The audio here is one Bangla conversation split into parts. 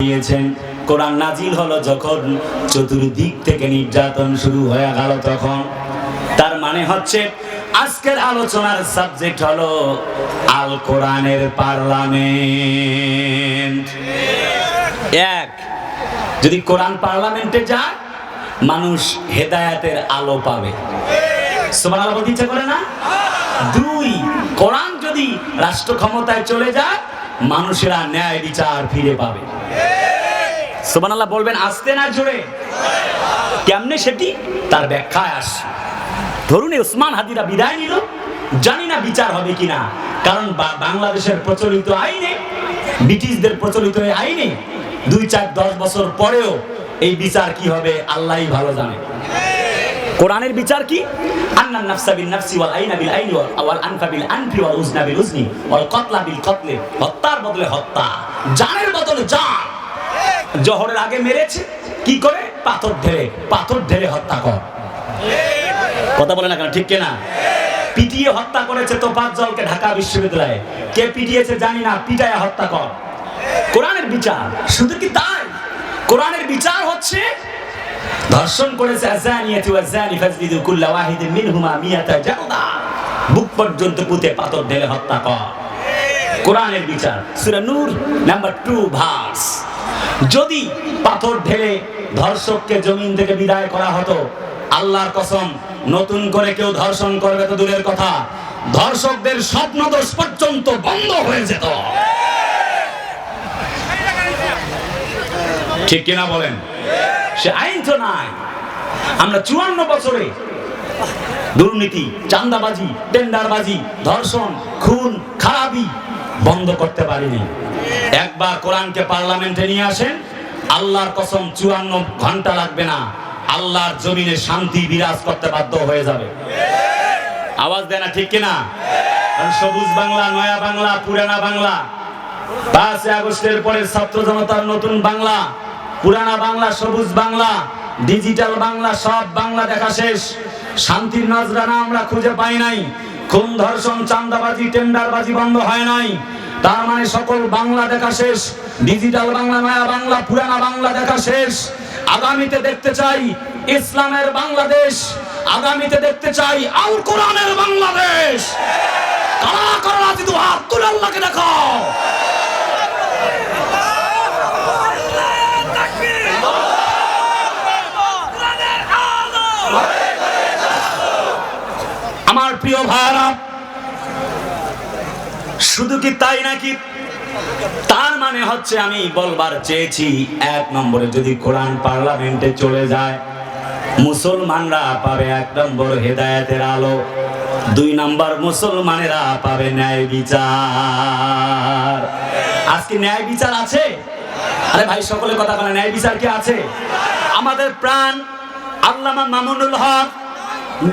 দিয়েছেন। কোরআন নাজিল হলো যখন চতুর্দিক থেকে নির্যাতন শুরু হয়ে গেল তখন। তার মানে হচ্ছে, আজকের আলোচনার সাবজেক্ট হলো আল কোরআনের পার্লামেন্ট। এক, যদি কোরআন পার্লামেন্টে যায়, মানুষ হেদায়াতের আলো পাবে। বলতে ইচ্ছা করে না? দুই, কোরআন যদি রাষ্ট্র ক্ষমতায় চলে যায় মানুষেরা ন্যায় বিচার ফিরে পাবে। সুবহানাল্লাহ বলবেন, আসতে না জোরে। কেমনে সেটি? তার ব্যাখ্যায় আসছে। ধরুন এই ওসমান হাদিরা বিদায় নিল, জানি না বিচার হবে কিনা, কারণ বাংলাদেশের প্রচলিত আইনে, ব্রিটিশদের প্রচলিত আইনে দুই চার দশ বছর পরেও এই বিচার কি হবে, আল্লাহই ভালো জানে। কোরআনের বিচার কি? আন্নান নাফসা বিন নাফসি ওয়াল আইনা বিল আইনি ওয়াল ওয়াল আনফা বিল আনফি ওয়াল উজনা বিল উজনি ওয়াল কতলা বিল কতলে হত্যার বদলে হত্যা। জানের বদলে জান। জহরের আগে মেরেছে, কি করে? পাথর ঢেলে পাথর ঢেলে হত্যা কর। কথা বলে না কেন, ঠিক কিনা? পিটিয়ে হত্যা করেছে তোফাত জলকে ঢাকা বিশ্ববিদ্যালয়ে। কে পিটিয়েছে জানি না পিটায় হত্যা কর। কোরআনের বিচার, শুধু কি তাই? কোরআনের বিচার হচ্ছে ধর্ষণ করেছে আজানিয়াতু আজানি ফাজলিদু কুল্লা ওয়াহিদিন মিনহুমা মিয়াতা জালদা। বুক পর্যন্ত পুঁতে পাথর ঢেলে হত্যা কর। কোরআনের বিচার, সূরা নূর নাম্বার 2 ভার্স। যদি পাথর ঢেলে ধর্ষককে জমিন থেকে বিদায় করা হতো, আল্লাহর কসম, নতুন করে কেউ ধর্ষণ করবে তো দূরের কথা। ধর্ষকদের স্বপ্ন দোষ পর্যন্ত বন্ধ হয়ে যেত। ঠিক কিনা বলেন? সে আইন তো নাই। আমরা চুয়ান্ন বছরে দুর্নীতি চান্দাবাজি টেন্ডারবাজি, ধর্ষণ, খুন, খারাপি বন্ধ করতে পারিনি। একবার কোরআনকে পার্লামেন্টে নিয়ে আসেন, আল্লাহর কসম চুয়ান্ন ঘণ্টা লাগবে না, আল্লাহর জমিনে শান্তি বিরাজ করতে বাধ্য হয়ে যাবে। আওয়াজ দেয় না ঠিক কিনা? সবুজ বাংলা, নয়া বাংলা, পুরানা বাংলা। পাঁচই আগস্টের পরে ছাত্র জনতার নতুন বাংলা। পুরানা বাংলা, সবুজ বাংলা ডিজিটাল বাংলা, সব বাংলা দেখা শেষ। শান্তির নজরানা আমরা খুঁজে পাই নাই। খুন, ধর্ষণ চান্দাবাজি টেন্ডারবাজি বন্ধ হয় নাই। তার মানে সকল বাংলা দেখা শেষ। ডিজিটাল বাংলা নয়া বাংলা, পুরানা বাংলা দেখা শেষ। আগামীতে দেখতে চাই ইসলামের বাংলাদেশ। আগামীতে দেখতে চাই আল কোরআনের বাংলাদেশ। কারা কারা তো হাত তুলে আল্লাহকে দেখাও। আমার প্রিয় ভাইরা শুধু কি তাই নাকি? তার মানে হচ্ছে আমি বলবার চেয়েছি, এক নম্বরে যদি কোরআন পার্লামেন্টে চলে যায়, মুসলমানরা পাবে এক নম্বর হেদায়েতের আলো, দুই নম্বর মুসলমানেরা পাবে ন্যায় বিচার। আজকে ন্যায় বিচার আছে? আরে ভাই, সকলে কথা বলে ন্যায় বিচার কি আছে? আমাদের প্রাণ আল্লামা মামুনুল হক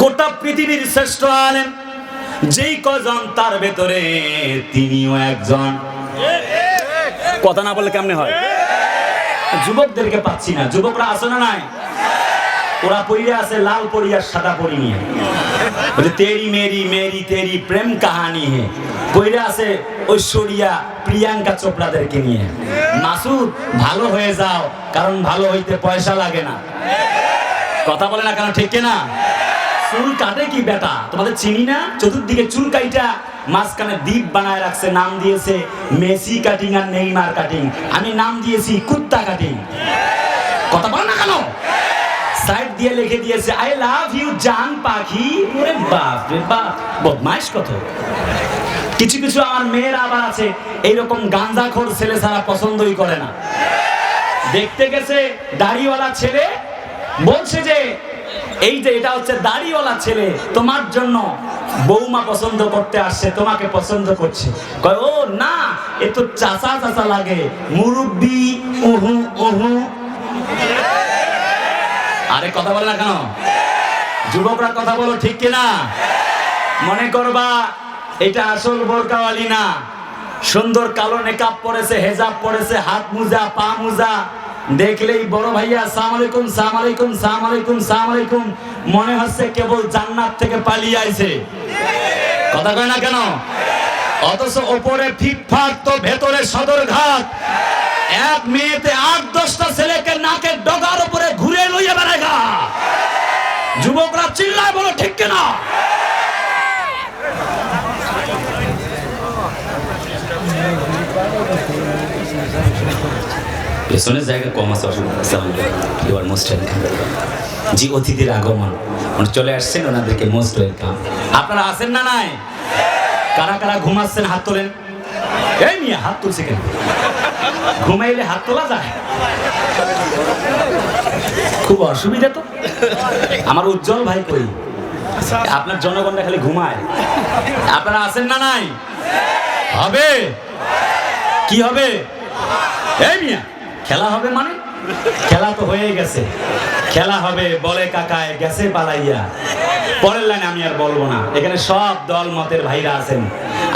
গোটা পৃথিবীর শ্রেষ্ঠ আলেম, যেই কজন তার ভেতরে, তিনিও একজন। কথা না বললে কেমনে হয়? যুবকদেরকে পাচ্ছি না। যুবকরা আছে না নাই? ওরা পড়িয়া আছে, লাল পড়িয়া, সাদা পড়ি নিয়ে। তেরি মেরি মেরি তেরি, প্রেম কাহানি হে। পড়িয়া আছে ঐশ্বরিয়া, প্রিয়াঙ্কা চোপড়াদেরকে নিয়ে। মাসুদ, ভালো হয়ে যাও, কারণ ভালো হইতে পয়সা লাগে না। কথা বলে না কেন? ঠিক না চুল কাটে কি বেটা? তোমাদের চিনি না? চতুর্দিকে চুল কাইটা, মাঝখানে দ্বীপ বানায় রাখছে, নাম দিয়েছে মেসি কাটিং আর নেইমার কাটিং। আমি নাম দিয়েছি কুত্তা কাটিং। কথা বলে না কেন? সাইড দিয়ে লিখে দিয়েছে আই লাভ ইউ জান পাখি। ওরে বাপ রে বাপ, বদমাইশ কত? কিছু কিছু আমার মেয়ের আবার আছে, এইরকম গাঁজাখোর ছেলে ছাড়া পছন্দই করে না। দেখতে গেছে দাড়িওয়ালা ছেলে, বলছে যে এই যে এটা হচ্ছে দাড়িওয়ালা ছেলে, তোমার জন্য বৌমা পছন্দ করতে আসছে, তোমাকে পছন্দ করছে। কয়, ও, না, এ তো চাচা চাচা লাগে, মুরব্বি, উহু উহু। আরে, কথা বলে না কেন? যুবকরা কথা বলো ঠিক কিনা? মনে করবা, এটা আসল বোরকাওয়ালি না। সুন্দর কালো নেকাপ পরেছে, হেজাব পরেছে, হাত মুজা, পা মুজা। দেখলেই বড় ভাইয়া সালাম আলাইকুম সালাম আলাইকুম। মনে হচ্ছে কেবল জান্নাত থেকে পালিয়ে আইছে। কথা কয় না কেন? অথচ ওপরে ফিটফাট তো ভেতরে সদরঘাট। এক মেয়েতে আট, দশটা ছেলেকে নাকের ডগার উপরে ঘুরে লইয়া বেড়াইগা। যুবকরা চিল্লায় বলো, ঠিক কিনা? পেছনের জায়গা কম আছে অসুবিধা আর মোস্ট ওয়েলকাম জি, অতিথির আগমন। উনি চলে আসছেন ওনাদেরকে মোস্ট ওয়েলকাম আপনারা আছেন না নাই? কারা কারা ঘুমাচ্ছেন, হাত তোলেন? এই মিয়া, হাত তুলছে কেন? ঘুমাইলে হাত তোলা যায়? খুব অসুবিধা তো। আমার উজ্জ্বল ভাই কই? আপনার জনগণটা খালি ঘুমায়। আপনারা আছেন না নাই? হবে। কি হবে? এই মিয়া খেলা হবে মানে? খেলা তো হয়ে গেছে। খেলা হবে বলে কাকায় গেছে পালাইয়া। পরের লাইনে আমি আর বলব না। এখানে সব দল মতের ভাইরা আছেন।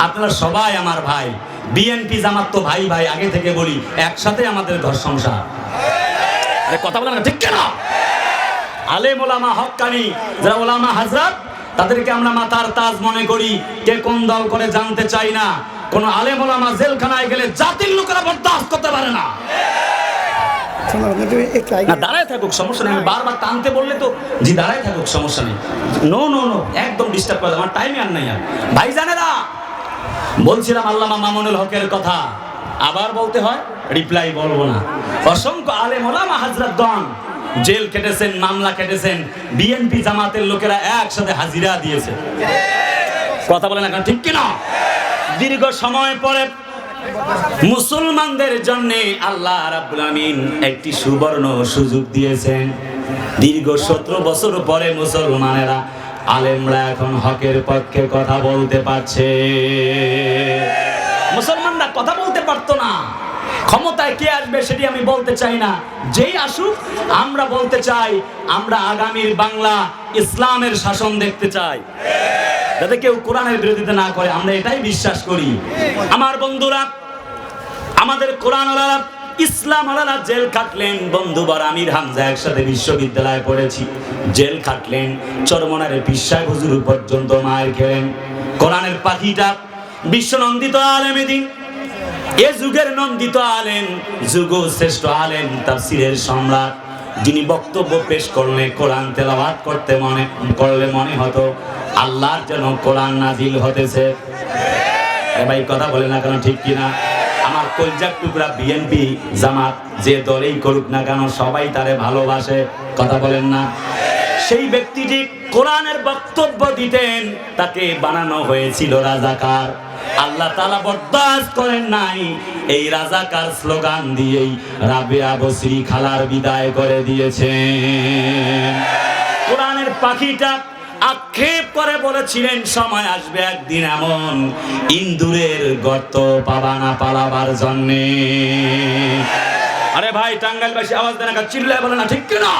আপনারা সবাই আমার ভাই। বিএনপি জামাত তো ভাই ভাই আগে থেকে বলি একসাথে আমাদের ঘর সংসার। আরে কথা না, ঠিক কেন? আলেম ওলামা হক্কানি যারা ওলামা হাজরাত তাদেরকে আমরা মাতার তাজ মনে করি। কে কোন দল করে জানতে চাই না? কোন আলেম ওলামা জেলখানায় গেলে জাতির লোকেরা বরদাস্ত করতে পারে না। দাঁড়ায় থাকুক সমস্যা নেই। আমি বারবার টানতে বললে তো জি দাঁড়ায় থাকুক সমস্যা নেই। নো নো নো একদম ডিস্টার্ব করে আমার টাইমে আর নাই আর। ভাই জানেরা বলছিলাম আল্লামা মামুনুল হকের কথা। আবার বলতে হয় রিপ্লাই বলব না। অসংখ্য আলেম ওলামা হাজরাত দন জেল কেটেছেন মামলা কেটেছেন বিএনপি জামাতের লোকেরা একসাথে হাজিরা দিয়েছে। কথা বলেন এখন ঠিক কিনা? দীর্ঘ সময় পরে মুসলমানদের জন্য আল্লাহ রাব্বুল আমিন একটি সুবর্ণ সুযোগ দিয়েছেন। দীর্ঘ সতেরো বছর পরে মুসলমানেরা আলেমরা এখন হকের পক্ষে কথা বলতে পারছে। মুসলমানরা কথা বলতে পারতো না। ক্ষমতায় কে আসবে সেটি আমি বলতে চাই না। যেই আসুক, আমরা বলতে চাই, আমরা আগামীর বাংলা ইসলামের শাসন দেখতে চাই। যাতে কেউ কোরআনের বিরোধিতা না করে, আমরা এটাই বিশ্বাস করি। আমার বন্ধুরা, আমাদের কোরআন ইসলাম আলারা জেল খাটলেন। বন্ধুবার আমির হামজা একসাথে বিশ্ববিদ্যালয়ে পড়েছি। জেল খাটলেন, চরমনারে পিসায় হুজুর পর্যন্ত মায়ের খেলেন। কোরআনের পাখিটা বিশ্বনন্দিত আলেমে দিন এ যুগের নন্দিত আলেম যুগ শ্রেষ্ঠ আলেম, তাফসিরের সম্রাট। যিনি বক্তব্য পেশ করলে, কোরআন তেলাবাদ করতে মনে, করলে মনে হতো, আল্লাহর যেন কোরআন নাজিল হতেছে। ভাই, কথা বলে না কেন, ঠিক কিনা? আমার কলজার টুকরা বিএনপি জামাত যে দলেই করুক না কেন, সবাই তারে ভালোবাসে, কথা বলেন না। সেই ব্যক্তিটি কোরআনের বক্তব্য দিতেন, তাকে বানানো হয়েছিল রাজাকার। আল্লাহ তালা বরদাস্ত করেন নাই, এই রাজাকার স্লোগান দিয়েই রাবেয়া বসরি খালার বিদায় করে দিয়েছেন। কোরআনের পাখিটা আক্ষেপ করে বলেছিলেন, সময় আসবে একদিন এমন, ইন্দুরের গর্ত পাবা না পালাবার জন্যে। আরে ভাই, টাঙ্গাইলবাসী আওয়াজ দেন চিল্লায় বলে না, ঠিক কিনা?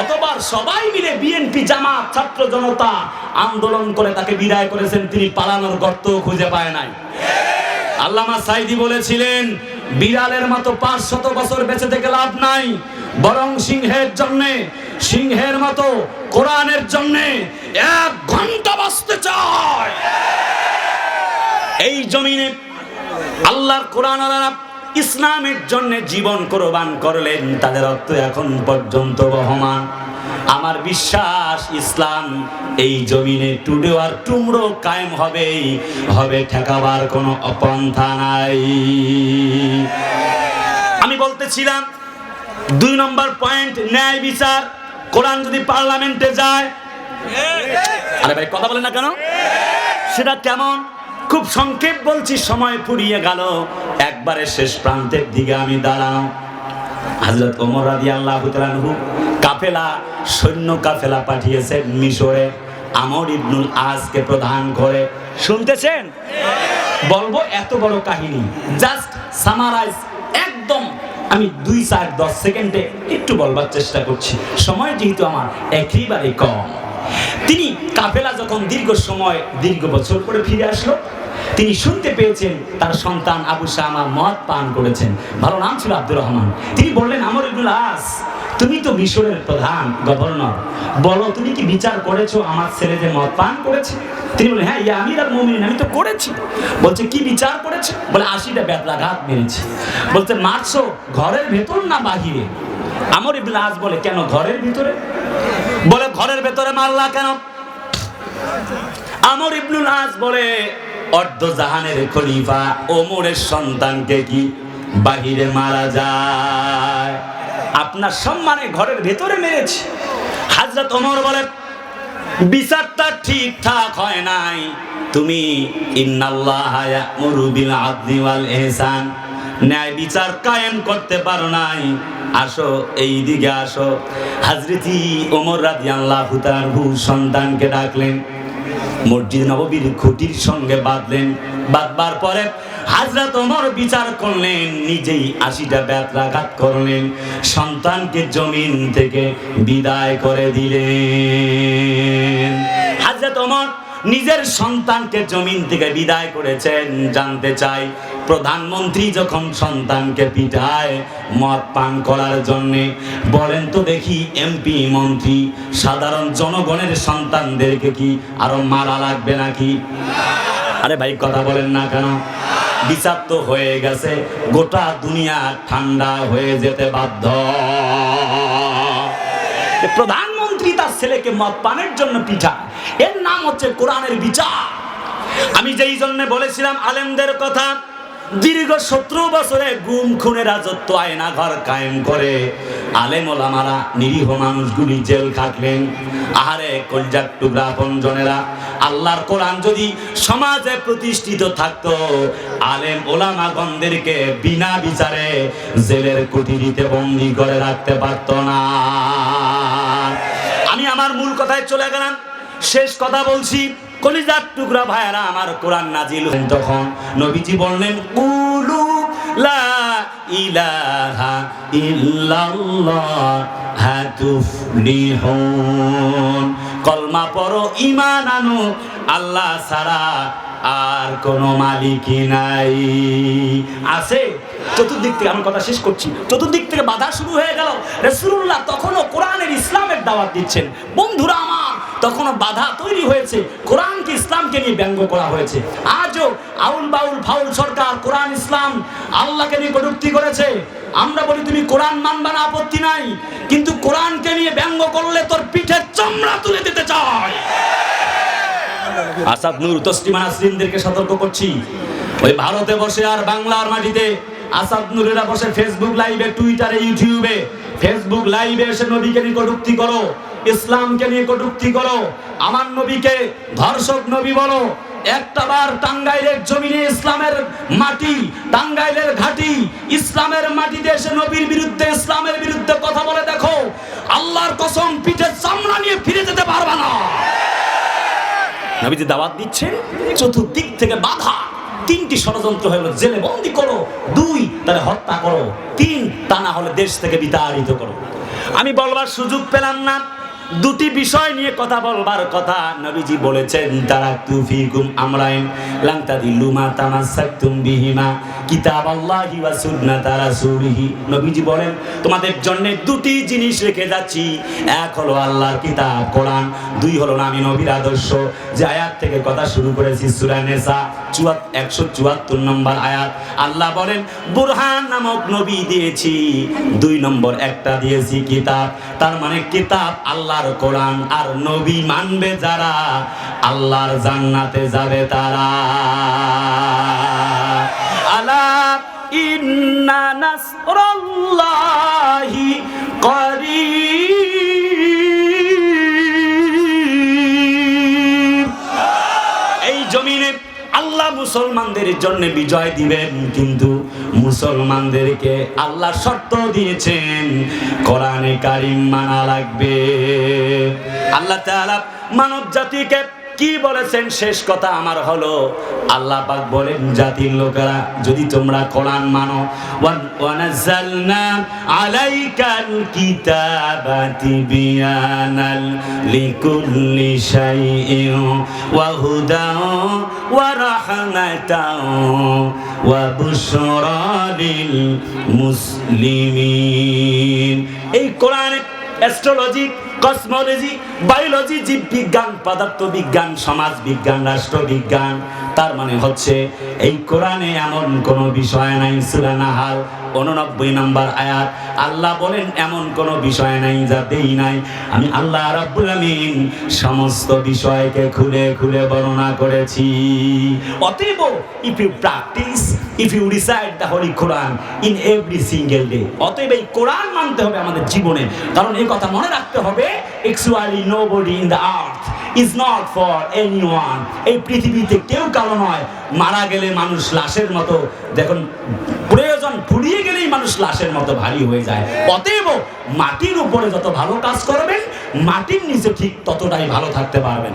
অতবার সবাই মিলে বিএনপি জামাত, ছাত্র জনতা আন্দোলন করে তাকে বিদায় করেছেন, তিনি পালানোর গর্ত খুঁজে পায় নাই। আল্লামা সাইদি বলেছিলেন, বিড়ালের মতো পাঁচ শত বছর বেঁচে থেকে লাভ নাই, বরং সিংহের জন্যে, সিংহের মতো কোরআনের জন্যে এক ঘণ্টা বাঁচতে চায়। এই জমিনে আল্লাহর কোরআন আলারা ইসলামের জন্য জীবন কোরবান করলেন, তাদের রক্ত এখন পর্যন্ত বহমান। আমার বিশ্বাস, ইসলাম এই জমিনে টুডে আর টুমড়ো কায়েম হবেই, হবে ঠেকাবার কোনো অপন্থা নাই। আমি বলতেছিলাম, দুই নম্বর পয়েন্ট, ন্যায় বিচার। কোরআন যদি পার্লামেন্টে যায়, আরে ভাই, কথা বলেন না কেন? সেটা কেমন? খুব সংক্ষেপ বলছি, সময় ফুরিয়ে গেল। একবারে শেষ প্রান্তের দিকে আমি দাঁড়াও হজরত ওমর রাদি আল্লাহ কাফেলা, সৈন্য কাফেলা পাঠিয়েছেন মিশরে। আমর ইবনুল আজকে প্রধান করে। শুনতেছেন? বলব এত বড় কাহিনী। জাস্ট সামারাইজ একদম। আমি দুই চার দশ সেকেন্ডে একটু বলবার চেষ্টা করছি। সময় যেহেতু আমার একেবারে কম। তিনি কাফেলা যখন দীর্ঘ সময়, দীর্ঘ বছর পরে ফিরে আসলো, তিনি শুনতে পেয়েছেন তার সন্তান আবু শামা মদ পান করেছেন। ভালো নাম ছিল আব্দুর রহমান। তিনি বললেন, আমর ইবনুল আস, তুমি তো মিশরের প্রধান গভর্নর। বলো, তুমি কি বিচার করেছ আমার ছেলে যে মদ পান করেছে? তিনি বলে হ্যাঁ ইয়া আমির আর মমিন আমি তো করেছি। বলছে, কি বিচার করেছে? বলে, আশিটা বেতলাঘাত মেরেছে। বলছে, মারছো ঘরের ভেতর না বাহিরে? আমর ইবনে আজ বলে, কেন ঘরের ভিতরে? বলে, ঘরের ভেতরে মারলা কেন? আমর ইবনুল আজ বলে অর্ধ জাহানের খলিফা ওমরের সন্তানকে কি বাহিরে মারা যায়? আপনার সম্মানে ঘরের ভেতরে মেরেছে। হাজরত ওমর বলে, বিচারটা ঠিকঠাক হয় নাই। তুমি ইন্নাল্লাহ বিল আদলি ওয়াল ইহসান। ন্যায় বিচার কায়েম করতে পারো নাই। আসো এই দিকে আসো। হাজরতি ওমর রাদিয়াল্লাহু তাআলা সন্তানকে ডাকলেন। মসজিদ নববীর খুঁটির সঙ্গে বাঁধলেন। বাঁধবার পরে হাজরত ওমর বিচার করলেন, নিজেই আশিটা ব্যাত্রাঘাত করলেন। সন্তানকে জমিন থেকে বিদায় করে দিলেন। হাজরত ওমর নিজের সন্তানকে জমিন থেকে বিদায় করেছেন, জানতে চাই, প্রধানমন্ত্রী যখন সন্তানকে পিটায়, মদ পান করার জন্যে, বলেন তো দেখি এমপি, মন্ত্রী, সাধারণ জনগণের সন্তানদেরকে কি আরও মারা লাগবে নাকি? আরে ভাই, কথা বলেন না কেন? বিচার তো হয়ে গেছে, গোটা দুনিয়া ঠান্ডা হয়ে যেতে বাধ্য। প্রধানমন্ত্রী তার ছেলেকে মদ পানের জন্য পিঠা এর নাম হচ্ছে কোরআনের বিচার। আমি যেই জন্য বলেছিলাম, আলেমদের কথা, দীর্ঘ সতেরো বছরে গুম খুনে রাজত্ব আয়না ঘর কায়েম করে আলেম ওলামারা, নিরীহ মানুষগুলি জেল খাটলেন আহারে কলজাক টুকরা পঞ্জনেরা আল্লাহর কোরআন যদি সমাজে প্রতিষ্ঠিত থাকতো, আলেম ওলামাগণদেরকে বিনা বিচারে জেলের কুটিরিতে বন্দি করে রাখতে পারতো না। আমার মূল কথায় চলে গেলাম। শেষ কথা বলছি, কলিজার টুকরা ভাইয়ারা, আমার কোরআন নাজিল তখন নবীজি বললেন, কুলু লা ইলাহা ইল্লাল্লাহ হাতুফলিহুন কলমা পড়ো, ঈমান আনো, আল্লাহ ছাড়া আর কোনো মালিকই নাই। আছে? চতুর্দিক থেকে আমার কথা শেষ করছি। চতুর্দিক থেকে বাধা শুরু হয়ে গেল। রসুল্লাহ তখনও কোরআনের ইসলামের দাওয়াত দিচ্ছেন। বন্ধুরা আমার, তখনও বাধা তৈরি হয়েছে। কোরআনকে, ইসলামকে নিয়ে ব্যঙ্গ করা হয়েছে। আজও আউল বাউল ফাউল সরকার কোরআন, ইসলাম আল্লাহকে নিয়ে কটূক্তি করেছে। আমরা বলি, তুমি কোরআন মানবা না, আপত্তি নাই। কিন্তু কোরআনকে নিয়ে ব্যঙ্গ করলে তোর পিঠের চামড়া তুলে দিতে চায়। আসাদ নূর, তসলিমা নাসরিনদেরকে সতর্ক করছি। ওই ভারতে বসে আর বাংলার মাটিতে আসাদ নূরেরা বসে ফেসবুক লাইভে টুইটারে ইউটিউবে ফেসবুক লাইভে এসে নবীকে নিয়ে কটূক্তি করো, ইসলামকে নিয়ে কটূক্তি করো। আমার নবীকে ধর্ষক নবী বলো, একটা বার টাঙ্গাইলের জমিনে ইসলামের মাটি, টাঙ্গাইলের ঘাটি, ইসলামের মাটিতে এসে নবীর বিরুদ্ধে, ইসলামের বিরুদ্ধে কথা বলে দেখো, আল্লাহর কসম পিঠের চামড়া নিয়ে ফিরে যেতে পারবা না। নবীজি দাওয়াত দিচ্ছেন, চতুর্দিক থেকে বাধা। তিনটি ষড়যন্ত্র হলো, জেলে বন্দি করো, দুই তাহলে হত্যা করো, তিন তা না হলে দেশ থেকে বিতাড়িত করো। আমি বলবার সুযোগ পেলাম না। দুটি বিষয় নিয়ে কথা বলবার কথা নবীজি বলেছেন তারা তুফিকুম আমরাইন লাংতাদিল্লু মা তামাসাকতুম বিহিমা কিতাব আল্লাহি ওয়া সুন্নাত রাসূলিহি। নবীজি বলেন, তোমাদের জন্য দুটি জিনিস রেখে যাচ্ছি। এক হলো আল্লাহর কিতাব, কোরআন। দুই হলো আমি নবীর আদর্শ। যে আয়াত থেকে কথা শুরু করেছি, সূরা নেসা একশো চুয়াত্তর নম্বর আয়াত। আল্লাহ বলেন, বুরহান নামক নবী দিয়েছি। দুই নম্বর একটা দিয়েছি কিতাব। তার মানে কিতাব আল্লাহর কোরআন আর নবী মানবে যারা আল্লাহর জান্নাতে যাবে তারা। আলা ইন্না নাসরাল্লাহি মুসলমানদের জন্য বিজয় দিবেন, কিন্তু মুসলমানদেরকে আল্লাহ শর্ত দিয়েছেন, কোরআনে কারিম মানা লাগবে। আল্লাহ তাআলা মানব জাতিকে কি বলেছেন? শেষ কথা আমার হলো, আল্লাহ পাক বলেন, জাতির লোকেরা, যদি তোমরা কোরআন মানো, ওয়ান- ওয়ানাজ্জালনা আলাইকাল কিতাবা তিবিয়ানাল লিকুল্লি শাইইন, ওয়া হুদান ওয়া রাহমাতান ওয়া বুশরা লিল মুসলিমিন। এই কোরআনে অ্যাস্ট্রোলজি কসমোলজি বায়োলজি জীববিজ্ঞান পদার্থ বিজ্ঞান সমাজ বিজ্ঞান রাষ্ট্রবিজ্ঞান। তার মানে হচ্ছে, এই কোরআনে এমন কোনো বিষয় নাই, সূরা নাহাল। উননব্বই নম্বর আয়াত, আল্লাহ বলেন, এমন কোনো বিষয় নাই যা দেই নাই। আমি আল্লাহ রাব্বুল আমিন সমস্ত বিষয়কে খুলে খুলে বর্ণনা করেছি। অতএব if you practise if you reside the holy Quran in every single day অতএব এই কোরআন মানতে হবে আমাদের জীবনে। কারণ এই কথা মনে রাখতে হবে actually nobody in the earth is not for anyone এই পৃথিবীতে কেউ কারও নয়। মারা গেলে মানুষ লাশের মতো। দেখুন মানুষ লাশের মতো ভারী হয়ে যায়। অতএব মাটির উপরে যত ভালো কাজ করবেন, মাটির নিচে ঠিক ততটাই ভালো থাকতে পারবেন।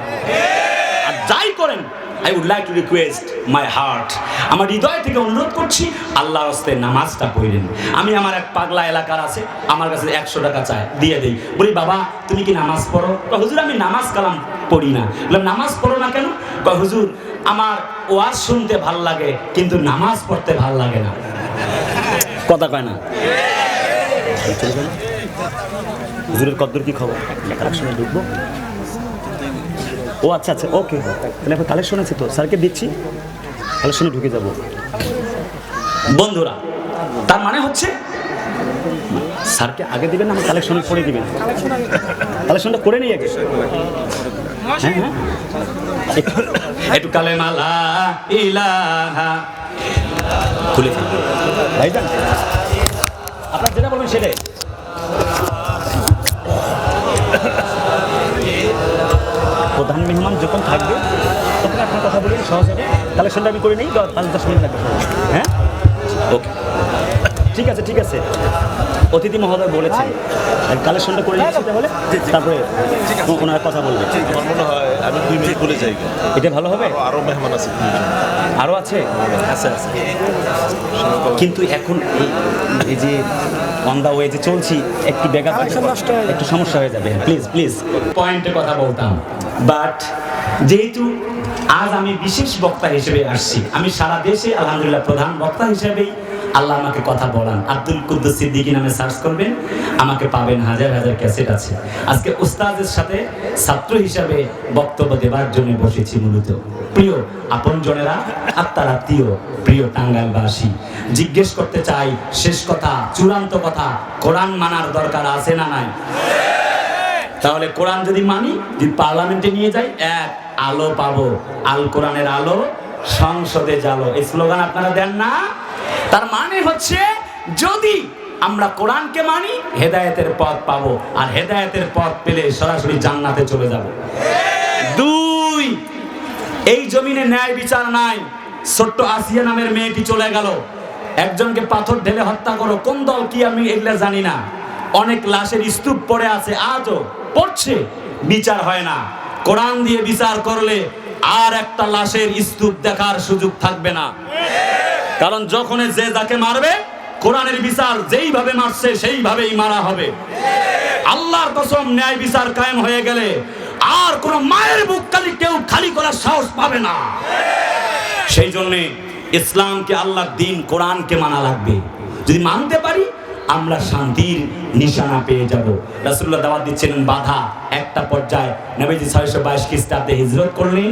আর যাই করেন I would like to request my heart আমার হৃদয় থেকে অনুরোধ করছি, আল্লাহর হস্তে নামাজটা পড়লেন আমি আমার এক পাগলা এলাকার আছে, আমার কাছে একশো টাকা চায় দিয়ে দেই। বলি, বাবা, তুমি কি নামাজ পড়ো? হুজুর, আমি নামাজ কালাম পড়ি না। বললাম, নামাজ পড়ো না কেন? হুজুর, আমার ওয়াজ শুনতে ভালো লাগে, কিন্তু নামাজ পড়তে ভালো লাগে না। কথা কয় না। হুজুরের কদ্দুর কি খবর? কালেকশনে ঢুকবো। ও আচ্ছা আচ্ছা ওকে তাহলে এখন কালেকশন আছে তো। স্যারকে দিচ্ছি। কালেকশনে ঢুকে যাব। বন্ধুরা, তার মানে হচ্ছে স্যারকে আগে দিবেন না, আমার কালেকশন করে দিবেন। কালেকশনটা করে নিই আগে। একটু- কালেমালা ইলাহা। খুলে ফেলুন ভাইজান আপনার যেটা বলবেন সেটাই। প্রধান মেহমান যখন থাকবে তখন আপনার কথা বলি সহজ হবে। কালেকশনটা আমি করে নিই পাঁচ দশ মিনিট লাগবে। হ্যাঁ? ওকে ঠিক আছে ঠিক আছে। অতিথি মহোদয় বলেছেন। কালেকশনটা করে নিচ্ছি তাহলে তারপরে ও- ওনারা কথা বলবে। আমার মনে হয় আমি দুই মিনিট বলে যাই। এটা ভালো হবে? আরও মেহমান আছে। আরও আছে? আচ্ছা আচ্ছা কিন্তু এখন এই এই যে অন দা ওয়ে যে চলছি একটু হয়ে যাবে। একটু সমস্যা হয়ে যাবে। প্লিজ প্লিজ পয়েন্টে কথা বলতাম। বাট যেহেতু আজ আমি বিশেষ বক্তা হিসেবে আসছি আমি সারা দেশে আলহামদুলিল্লাহ প্রধান বক্তা হিসেবেই আল্লাহ আমাকে কথা বলান। আব্দুল কুদ্দুস সিদ্দিকী নামে সার্চ করবেন, আমাকে পাবেন হাজার হাজার ক্যাসেট আছে। আজকে উস্তাদের সাথে ছাত্র হিসাবে বক্তব্য দেবার জন্য বসেছি মূলত। প্রিয় আপনজনেরা আত্মার আত্মীয়, প্রিয় টাঙ্গাইলবাসী, জিজ্ঞেস করতে চাই, শেষ কথা, চূড়ান্ত কথা, কোরআন মানার দরকার আছে না নাই? তাহলে কোরআন যদি মানি, যদি পার্লামেন্টে নিয়ে যাই, এক, আলো পাবো। আল কোরআনের আলো সংসদে জালো এই স্লোগান আপনারা দেন না? তার মানে হচ্ছে, যদি আমরা কোরআনকে মানি, হেদায়েতের পথ পাবো। আর হেদায়েতের পথ পেলে সরাসরি জান্নাতে চলে যাব। দুই, এই জমিনে ন্যায় বিচার নাই। ছোট্ট আসিয়া নামের মেয়েটি চলে গেল। একজনকে পাথর ঢেলে হত্যা করো। কোন দল কি আমি এগুলা জানি না। অনেক লাশের স্তূপ পড়ে আছে। আজও পড়ছে। বিচার হয় না। কোরআন দিয়ে বিচার করলে আর একটা লাশের স্তূপ দেখার সুযোগ থাকবে না। কারণ যখন যে যাকে মারবে, কোরআনের বিচার যেইভাবে মারছে, সেইভাবেই মারা হবে। আল্লাহর কসম ন্যায় বিচার কায়েম হয়ে গেলে আর কোন মায়ের বুক খালি কেউ খালি করার সাহস পাবে না। সেই জন্যে ইসলামকে, আল্লাহর দিন কোরআনকে মানা লাগবে। যদি মানতে পারি আমরা শান্তির নিশানা পেয়ে যাব। রাসুল্লাহ দাওয়াত দিচ্ছিলেন বাধা, একটা পর্যায়ে নবীজি ছয়শো বাইশ খ্রিস্টাব্দে হিজরত করলেন,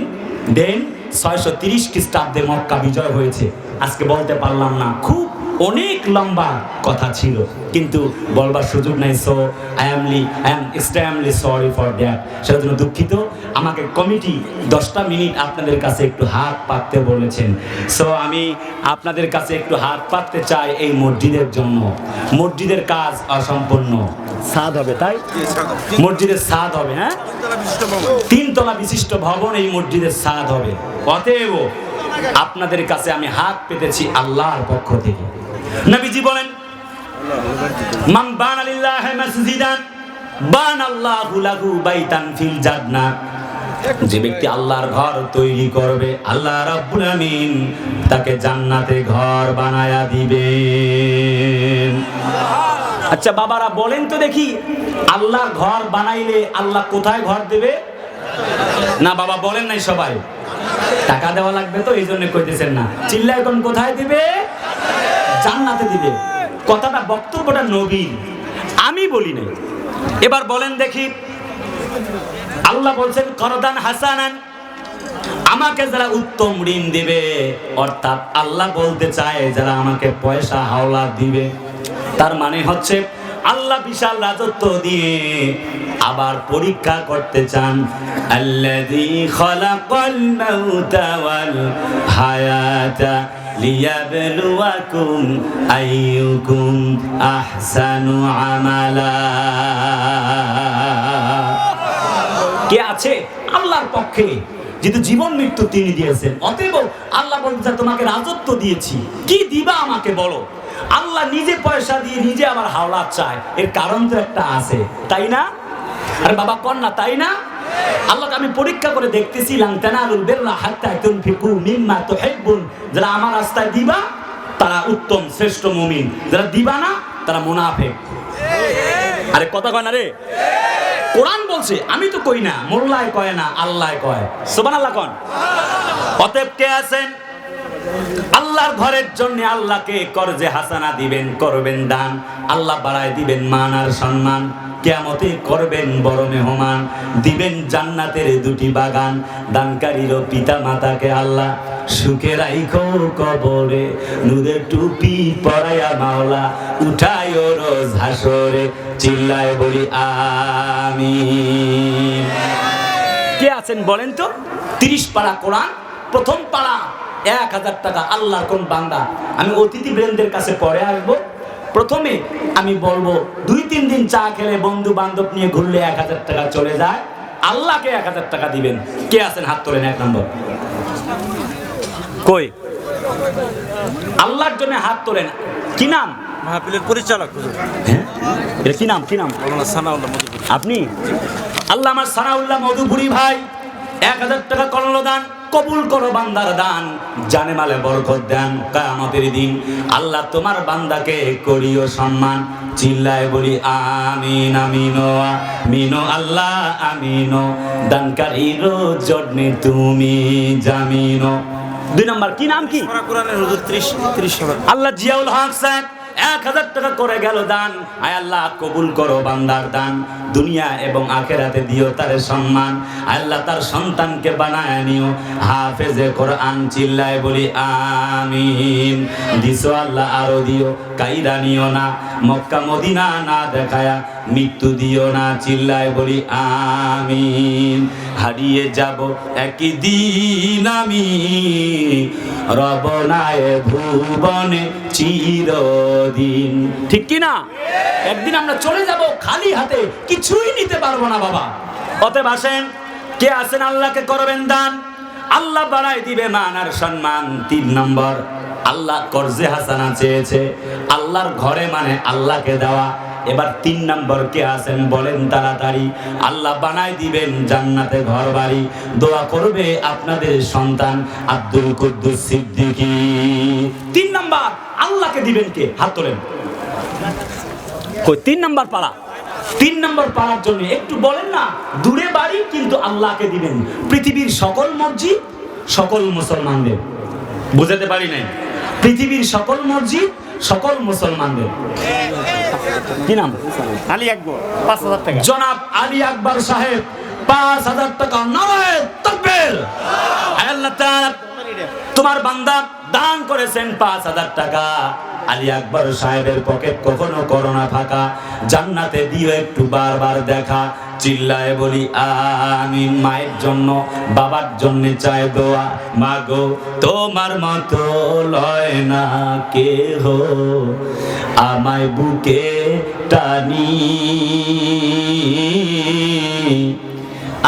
দেন ছয়শো তিরিশ খ্রিস্টাব্দে মক্কা বিজয় হয়েছে। আজকে বলতে পারলাম না, খুব অনেক লম্বা কথা ছিল, কিন্তু বলবার সুযোগ নাই সো আই এমলি I am extremely sorry for that সেটার জন্য দুঃখিত। আমাকে কমিটি দশটা মিনিট আপনাদের কাছে একটু হাত পাততে বলেছেন। সো আমি আপনাদের কাছে একটু হাত পাততে চাই এই মসজিদের জন্য। মসজিদের কাজ অসম্পূর্ণ। সাদ হবে, তাই? মসজিদের সাদ হবে হ্যাঁ? তিনতলা বিশিষ্ট ভবন এই মসজিদের সাদ হবে। অতএব আপনাদের কাছে আমি হাত পেতেছি আল্লাহর পক্ষ থেকে। নবীজি বলেন, মান বানা লিল্লাহি মাসজিদান বানাল্লাহু লাহু বাইতান ফিল জান্নাহ। যে ব্যক্তি আল্লাহর ঘর তৈরি করবে, আল্লাহ রাব্বুল আমিন তাকে জান্নাতে ঘর বানায়া দিবেন। আচ্ছা বাবারা, বলেন তো দেখি আল্লাহ ঘর বানাইলে আল্লাহ কোথায় ঘর দেবে? না, বাবা, বলেন নাই সবাই। টাকা দেওয়া লাগবে তো এই জন্য কইতেছেন না। চিল্লা এখন কোথায় দিবে? জান্নাতে দিবে। কথাটা, বক্তব্যটা নবীর। আমি বলি নাই। এবার বলেন দেখি। আল্লাহ বলছেন, করদান হাসানান। আমাকে যারা উত্তম ঋণ দিবে, অর্থাৎ আল্লাহ বলতে চায় যারা আমাকে পয়সা, হাওলা দিবে। তার মানে হচ্ছে, আল্লাহ বিশাল রাজত্ব দিয়ে আবার পরীক্ষা করতে চান। হায়াতা। লিয়াবলুয়াকুম আইয়ুকুম আহসানু আমালা। কে আছে আল্লাহর পক্ষে যেহেতু জীবন মৃত্যু তিনি দিয়েছেন, অতএব আল্লাহ বলতে তোমাকে রাজত্ব দিয়েছি। কি দিবা আমাকে বলো? আল্লাহ নিজে পয়সা দিয়ে নিজে আমার হাওলা চায়। এর কারণ তো একটা আছে, তাই না? আরে বাবা কন না তাই না? আল্লাহকে আমি পরীক্ষা করে দেখতেছি যারা আমার রাস্তায় দিবা, তারা উত্তম শ্রেষ্ঠ মুমিন। যারা দিবা না, তারা মুনাফে আরে, কথা কয় না রে? কোরআন বলছে, আমি তো কই না, মোল্লায় কয় না আল্লাহ কয়। সোবান আল্লাহ কন। অতএব কে আছেন? আল্লাহর ঘরের জন্য আল্লাহকে করজে হাসানা দিবেন, করবেন দান। আল্লাহ বাড়ায় দিবেন মান আর সম্মান। কেয়ামতে করবেন বড় মেহমান। দিবেন জান্নাতের দুটি বাগান। দানকারীর পিতা মাতাকে আল্লাহ সুখে রাইখো কবরে। নুদের টুপি পরায়া মাওলা, উঠায় রোজ হাসরে। চিল্লায় বলি আমি কে আছেন বলেন তো? তিরিশ পাড়া কোরআন, প্রথম পাড়া। এক হাজার টাকা আল্লাহ কোন বান্দা? আমি অতিথি বৃন্দের কাছে পরে আসব। প্রথমে আমি বলব দুই তিন দিন চা খেলে বন্ধু বান্ধব নিয়ে ঘুরলে এক হাজার টাকা চলে যায়। আল্লাহকে এক হাজার টাকা দিবেন। কে আছেন? হাত তোলেন এক নম্বর। কই? আল্লাহর জন্য হাত তোলেন। কি নাম? মাহফিলের পরিচালক হ্যাঁ? এটা কি নাম? কি নাম? আপনি? আল্লাহ আমার সানাউল্লাহ মধুপুরি ভাই এক হাজার টাকা করল দান কবুল করো বান্দার দান। জানে মালে বরকত দেন কায়ামতের দিন। আল্লাহ তোমার বান্দাকে করিও সম্মান। চিল্লায় বলি আমিন আমিনো আমিনো আল্লাহ আমিনো দানকারীরও জন্যে তুমি জামিনো দুই নম্বর কি নাম কি? আল্লাহ জিয়াউল হক সাহেব এক হাজার টাকা করে গেল দান। আয় আল্লাহ, কবুল করো বান্দার দান। দুনিয়া এবং আখেরাতে দিও তার সম্মান। আল্লাহ, তার সন্তানকে বানায় নিও। হাফেজে কোরআন চিল্লায় বলি, আমিন। দিছো আল্লাহ, আরও দিও। কাইরা নিও না, মক্কা মদিনা না দেখায়া মৃত্যু দিও না, চিল্লায় বলি, আমিন। হারিয়ে যাব একদিন আমি। রবনায় ভুবনে চিরদিন ঠিক কি না? একদিন আমরা চলে যাব খালি হাতে, কিছুই নিতে পারব না বাবা। অতএব আসেন, কে আছেন আল্লাহকে করবেন দান? আল্লাহ বাড়াই দিবে মান আর সম্মান। তিন নম্বর, আল্লাহ করজে হাসানা চেয়েছে। আল্লাহর ঘরে মানে আল্লাহকে দেওয়া। এবার তিন নম্বর কে আছেন বলেন তাড়াতাড়ি। আল্লাহ বানাই দিবেন জান্নাতে ঘর বাড়ি দোয়া করবে আপনাদের সন্তান আব্দুল কুদ্দুস সিদ্দিকী। তিন নম্বর, আল্লাহকে দিবেন কে? হাত তোলেন। কই, তিন নম্বর পাড়া। তিন নম্বর পাড়ার জন্য একটু বলেন না, দূরে বাড়ি কিন্তু আল্লাহকে দিবেন। পৃথিবীর সকল মসজিদ, সকল মুসলমানদের। বুঝাতে পারি নাই? পৃথিবীর সকল মসজিদ, সকল মুসলমানদের। কি নাম? আলী আকবর পাঁচ হাজার টাকা। জনাব আলী আকবর সাহেব পাঁচ হাজার টাকা নারায় তকবীর। আল্লাহ তাআলা তোমার বান্দা দান করেছেন পাঁচ হাজার টাকা। আলী আকবর সাহেবের পকেট কখনো করোনা ফাঁকা। জান্নাতে দিও একটু বারবার দেখা। চিল্লায় বলি আমি মায়ের জন্য, বাবার জন্য চায় দোয়া। মাগো, তোমার মতো লয় না কে হো আমায় বুকে টানি।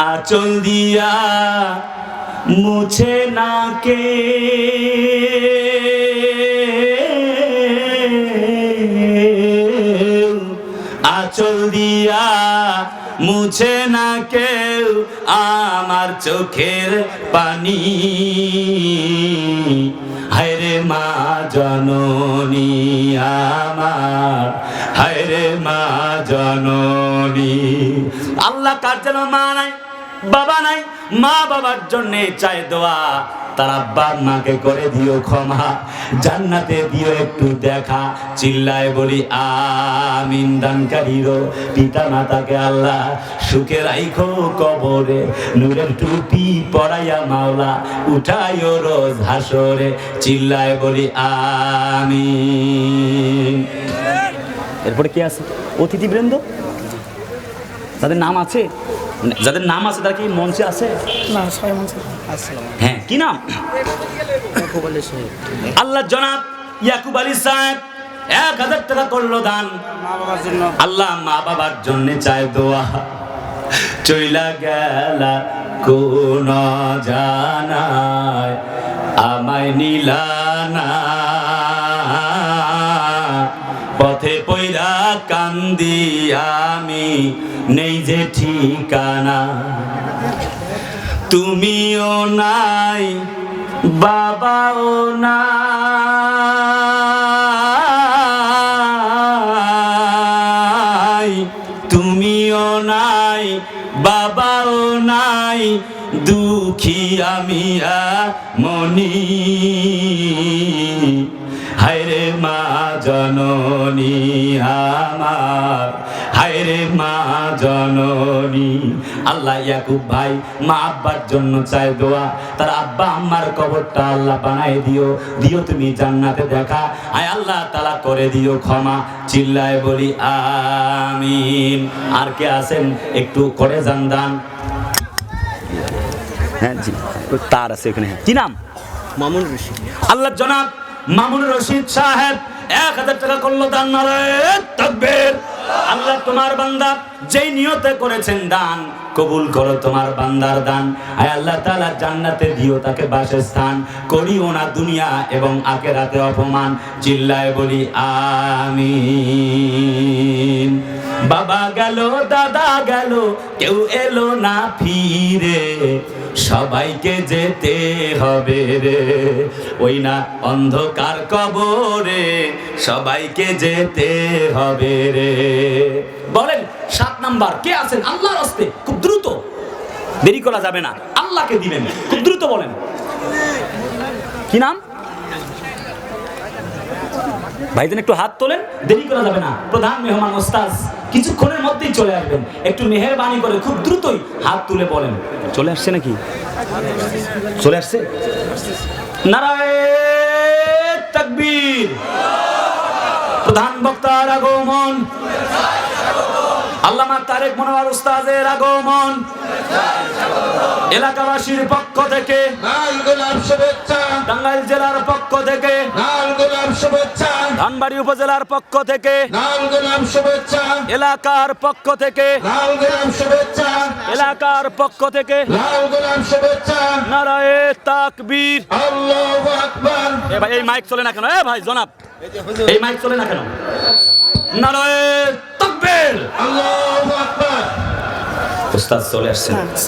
আচল দিয়া মুছে না কে? আচল দিয়া মুছে না কেউ আমার চোখের পানি। হায়রে মা জননী আমার হায়রে মা জননী। আল্লাহ কার যেন মা নাই? বাবা নাই, মা বাবার জন্য চাই দোয়া। তার আব্বা মাকে করে দিও ক্ষমা, জান্নাতে দিও একটু দেখা। চিল্লায় বলি, আমিন দানকারীরও পিতা মাতাকে আল্লাহ সুখে রাইখো কবরে। নূরের টুপি পরাইয়া মাওলা, উঠাইও রোজ হাসরে। চিল্লায় বলি, আমিন। এরপরে কে আছে? অতিথিবৃন্দ? তাদের নাম আছে? যাদের নাম আছে তারা কি মঞ্চে আছে? না ছয় মাস হ্যাঁ কি নাম? আল্লাহ জনাব ইয়াকুব আলী সাহেব এক হাজার টাকা করল দান মা বাবার জন্য। আল্লাহ মা বাবার জন্য চায় দোয়া। চইলা গেলা কোন জানায় আমায় নিলানা পথে পইরা কান্দি আমি, নেই যে ঠিকানা। তুমিও নাই, বাবাও নাই। তুমিও নাই, বাবাও নাই, দুঃখী আমি মনি। জননী আমার। হায়রে মা জননী আল্লাহ ইয়াকুব ভাই মা আব্বার জন্য চায় দোয়া। তার আব্বা আম্মার কবরটা আল্লাহ বানায় দিও। দিও তুমি জান্নাতে দেখা। আয় আল্লাহ তালা করে দিও ক্ষমা। চিল্লায় বলি আমিন। আর কে আছেন? একটু করে যান দান। হ্যাঁ জি। তার আছে এখানে। কি নাম? মামুন রশিদ। আল্লাহ জনাব মামুন রশিদ সাহেব। এক হাজার টাকা করল দান আল্লাহ তোমার বান্দা যেই নিয়তে করেছেন দান, কবুল করো তোমার বান্দার দান। আয় আল্লাহ তাআলা জান্নাতে দিও তাকে বাসস্থান, করিও না দুনিয়া এবং আখেরাতে অপমান। চিল্লায় বলি, আমিন। বাবা গেল, দাদা গেল, কেউ এলো না ফিরে। সবাইকে যেতে হবে রে। ওই না অন্ধকার কবরে সবাইকে যেতে হবে রে। বলেন, সাত নাম্বার, কে আছেন? আল্লাহর হস্তে। খুব দ্রুত। দেরি করা যাবে না। আল্লাহকে দিবেন। খুব দ্রুত বলেন। কি নাম? ভাইজান, একটু হাত তোলেন, দেরি করা যাবে না। প্রধান মেহমান ওস্তাজ কিছুক্ষণের মধ্যেই চলে আসবেন। একটু মেহরবানি করে খুব দ্রুতই হাত তুলে বলেন। চলে আসছে নাকি? চলে আসছে? নারায়ণ তাকবীর। প্রধান বক্তার আগমন। আল্লামা তারেক মনোয়ার উস্তাদের আগমন। এলাকাবাসীর পক্ষ থেকে লাল গোলাপ শুভেচ্ছা। টাঙ্গাইল জেলার পক্ষ থেকে লাল গোলাপ শুভেচ্ছা। ধানবাড়ি উপজেলার পক্ষ থেকে লাল গোলাপ শুভেচ্ছা। এলাকার পক্ষ থেকে লাল গোলাপ শুভেচ্ছা। এলাকার পক্ষ থেকে লাল গোলাপ শুভেচ্ছা। নারায়ে তাকবীর। আল্লাহু আকবার। এ ভাই এই মাইক চলে না কেন? এ ভাই জনাব এই মাইক চলে না কেন? নারায়ে তাকবীর। আল্লাহু আকবার। উস্তাদ চলে আসছে।